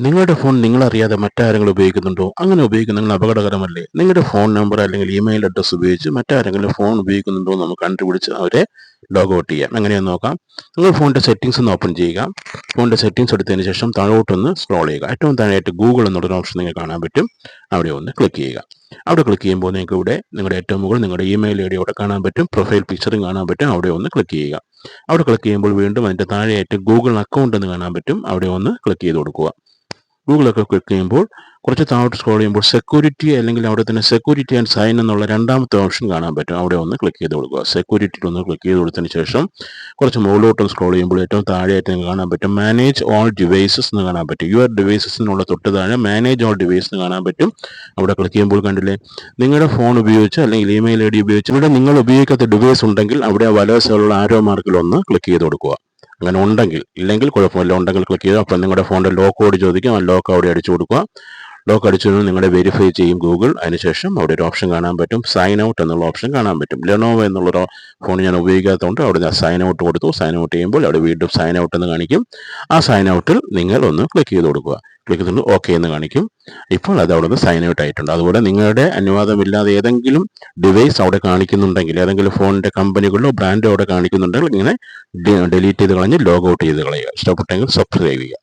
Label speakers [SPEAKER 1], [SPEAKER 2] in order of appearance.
[SPEAKER 1] നിങ്ങളുടെ ഫോൺ നിങ്ങളറിയാതെ മറ്റാരെങ്കിലും ഉപയോഗിക്കുന്നുണ്ടോ? അങ്ങനെ ഉപയോഗിക്കുന്ന അപകടകരമല്ലേ? നിങ്ങളുടെ ഫോൺ നമ്പർ അല്ലെങ്കിൽ ഇമെയിൽ അഡ്രസ്സ് ഉപയോഗിച്ച് മറ്റാരെങ്കിലും ഫോൺ ഉപയോഗിക്കുന്നുണ്ടോ എന്ന് നമുക്ക് കണ്ടുപിടിച്ച് അവരെ ലോഗ് ഔട്ട് ചെയ്യാം. എങ്ങനെയെന്ന് നോക്കാം. നിങ്ങൾ ഫോണിന്റെ സെറ്റിംഗ്സ് ഒന്ന് ഓപ്പൺ ചെയ്യുക. ഫോണിന്റെ സെറ്റിംഗ്സ് എടുത്തതിന് ശേഷം താഴോട്ടൊന്ന് സ്ക്രോൾ ചെയ്യുക. ഏറ്റവും താഴെയായിട്ട് ഗൂഗിൾ എന്നുള്ളൊരു ഓപ്ഷൻ നിങ്ങൾക്ക് കാണാൻ പറ്റും. അവിടെ ഒന്ന് ക്ലിക്ക് ചെയ്യുക. അവിടെ ക്ലിക്ക് ചെയ്യുമ്പോൾ നിങ്ങൾക്ക് ഇവിടെ നിങ്ങളുടെ ഏറ്റവും മുകളിൽ നിങ്ങളുടെ ഇമെയിൽ ഐ ഡി അവിടെ കാണാൻ പറ്റും. പ്രൊഫൈൽ പിക്ചറും കാണാൻ പറ്റും. അവിടെ ഒന്ന് ക്ലിക്ക് ചെയ്യുക. അവിടെ ക്ലിക്ക് ചെയ്യുമ്പോൾ വീണ്ടും അതിന്റെ താഴെയായിട്ട് ഗൂഗിൾ അക്കൗണ്ട് എന്ന് കാണാൻ പറ്റും. അവിടെ ഒന്ന് ക്ലിക്ക് ചെയ്ത് കൊടുക്കുക. ഗൂഗിളൊക്കെ ക്ലിക്ക് ചെയ്യുമ്പോൾ കുറച്ച് താഴോട്ട് സ്ക്രോൾ ചെയ്യുമ്പോൾ സെക്യൂരിറ്റി അല്ലെങ്കിൽ അവിടെ തന്നെ സെക്യൂരിറ്റി ആൻഡ് സൈൻ എന്നുള്ള രണ്ടാമത്തെ ഓപ്ഷൻ കാണാൻ പറ്റും. അവിടെ ഒന്ന് ക്ലിക്ക് ചെയ്ത് കൊടുക്കുക. സെക്യൂരിറ്റിയിൽ ഒന്ന് ക്ലിക്ക് ചെയ്ത് കൊടുത്തതിന് ശേഷം കുറച്ച് മുകളിലോട്ട് സ്ക്രോൾ ചെയ്യുമ്പോൾ ഏറ്റവും താഴെയായിട്ട് നിങ്ങൾക്ക് കാണാൻ പറ്റും. മാനേജ് ഓൾ ഡിവൈസസ് എന്ന് കാണാൻ പറ്റും. യുവർ ഡിവൈസസിനുള്ള തൊട്ട് താഴെ മാനേജ് ഓൾ ഡിവൈസ് എന്ന് കാണാൻ പറ്റും. അവിടെ ക്ലിക്ക് ചെയ്യുമ്പോൾ കണ്ടില്ലേ? നിങ്ങളുടെ ഫോൺ ഉപയോഗിച്ച് അല്ലെങ്കിൽ ഇമെയിൽ ഐ ഡി ഉപയോഗിച്ച് ഇവിടെ നിങ്ങൾ ഉപയോഗിക്കാത്ത ഡിവൈസ് ഉണ്ടെങ്കിൽ അവിടെ വലവശമുള്ള ആരോ മാർക്കിൽ ഒന്ന് ക്ലിക്ക് ചെയ്ത് കൊടുക്കുക. അങ്ങനെ ഉണ്ടെങ്കിൽ ഇല്ലെങ്കിൽ കുഴപ്പമില്ല. ഉണ്ടെങ്കിൽ ക്ലിക്ക് ചെയ്യുക അപ്പം നിങ്ങളുടെ ഫോണിന്റെ ലോക്ക് കോഡ് ചോദിക്കും. ആ ലോക്ക് അവിടെ അടിച്ചു കൊടുക്കുക. ലോക്ക് അടിച്ചു നിങ്ങളെ വെരിഫൈ ചെയ്യും ഗൂഗിൾ അതിനുശേഷം അവിടെ ഒരു ഓപ്ഷൻ കാണാൻ പറ്റും. സൈൻ ഔട്ട് എന്നുള്ള ഓപ്ഷൻ കാണാൻ പറ്റും. ലെനോവ എന്നുള്ളൊരു ഫോൺ ഞാൻ ഉപയോഗിക്കാത്തതുകൊണ്ട് അവിടെ ഞാൻ സൈൻ ഔട്ട് കൊടുത്തു. സൈൻ ഔട്ട് ചെയ്യുമ്പോൾ അവിടെ വീണ്ടും സൈൻ ഔട്ട് എന്ന് കാണിക്കും. ആ സൈൻ ഔട്ടിൽ നിങ്ങൾ ഒന്ന് ക്ലിക്ക് ചെയ്ത് കൊടുക്കുക. ക്ലിക്ക് ചെയ്ത് ഓക്കെ എന്ന് കാണിക്കും. ഇപ്പോൾ അത് അവിടെ നിന്ന് സൈൻ ഔട്ട് ആയിട്ടുണ്ട്. അതുപോലെ നിങ്ങളുടെ അനുവാദമില്ലാതെ ഏതെങ്കിലും ഡിവൈസ് അവിടെ കാണിക്കുന്നുണ്ടെങ്കിൽ ഏതെങ്കിലും ഫോണിന്റെ കമ്പനികളിലോ ബ്രാൻഡോ അവിടെ കാണിക്കുന്നുണ്ടെങ്കിൽ ഇങ്ങനെ ഡിലീറ്റ് ചെയ്ത് കളഞ്ഞ് ലോഗ് ഔട്ട് ചെയ്ത് കളയുക. ഇഷ്ടപ്പെട്ടെങ്കിൽ സബ്സ്ക്രൈബ് ചെയ്യുക.